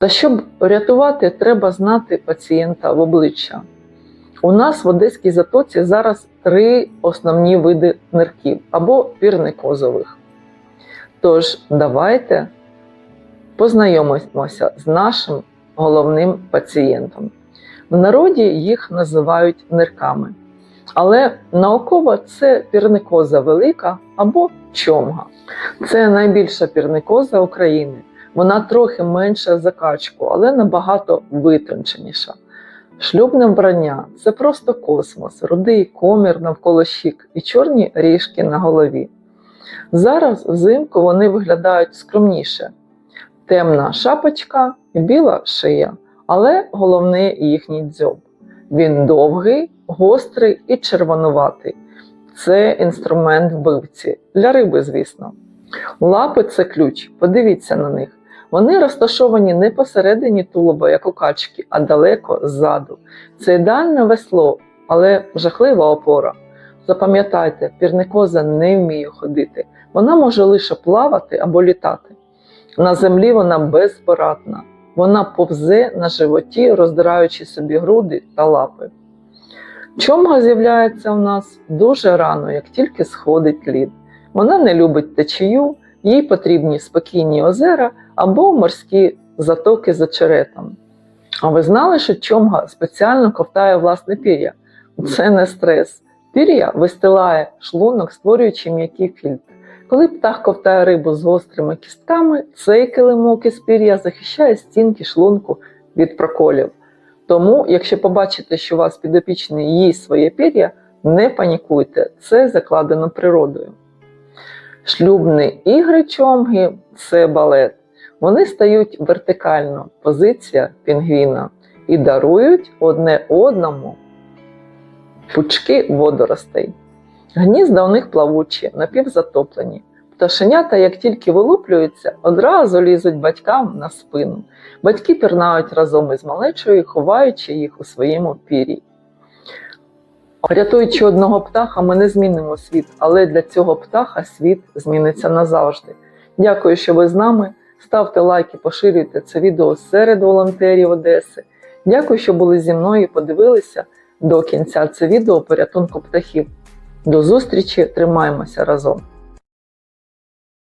Та щоб рятувати, треба знати пацієнта в обличчя. У нас в Одеській затоці зараз три основні види нирків або пірникозових. Тож давайте познайомимося з нашим головним пацієнтом. В народі їх називають нирками, але науково це пірникоза велика або чомга. Це найбільша пірникоза України. Вона трохи менша за качку, але набагато витонченіша. Шлюбне вбрання це просто космос, рудий комір навколо щік і чорні ріжки на голові. Зараз взимку вони виглядають скромніше: темна шапочка і біла шия, але головне їхній дзьоб. Він довгий, гострий і червонуватий. Це інструмент вбивці для риби, звісно. Лапи це ключ, подивіться на них. Вони розташовані не посередині тулуба, як у качки, а далеко ззаду. Це ідеальне весло, але жахлива опора. Запам'ятайте, пірникоза не вміє ходити. Вона може лише плавати або літати. На землі вона безпорадна. Вона повзе на животі, роздираючи собі груди та лапи. Чомга з'являється у нас дуже рано, як тільки сходить лід. Вона не любить течію, їй потрібні спокійні озера або морські затоки з очеретом. А ви знали, що чомга спеціально ковтає власне пір'я? Це не стрес. Пір'я вистилає шлунок, створюючи м'який фільтр. Коли птах ковтає рибу з гострими кістками, цей килимок із пір'я захищає стінки шлунку від проколів. Тому, якщо побачите, що у вас підопічний їсть своє пір'я, не панікуйте, це закладено природою. Шлюбні ігри чомги це балет. Вони стають вертикально, позиція пінгвіна, і дарують одне одному пучки водоростей. Гнізда у них плавучі, напівзатоплені. Пташенята, як тільки вилуплюються, одразу лізуть батькам на спину. Батьки пірнають разом із малечою, ховаючи їх у своєму пір'ї. Рятуючи одного птаха, ми не змінимо світ, але для цього птаха світ зміниться назавжди. Дякую, що ви з нами. Ставте лайки, поширюйте це відео серед волонтерів Одеси. Дякую, що були зі мною і подивилися до кінця це відео порятунку птахів. До зустрічі, тримаємося разом!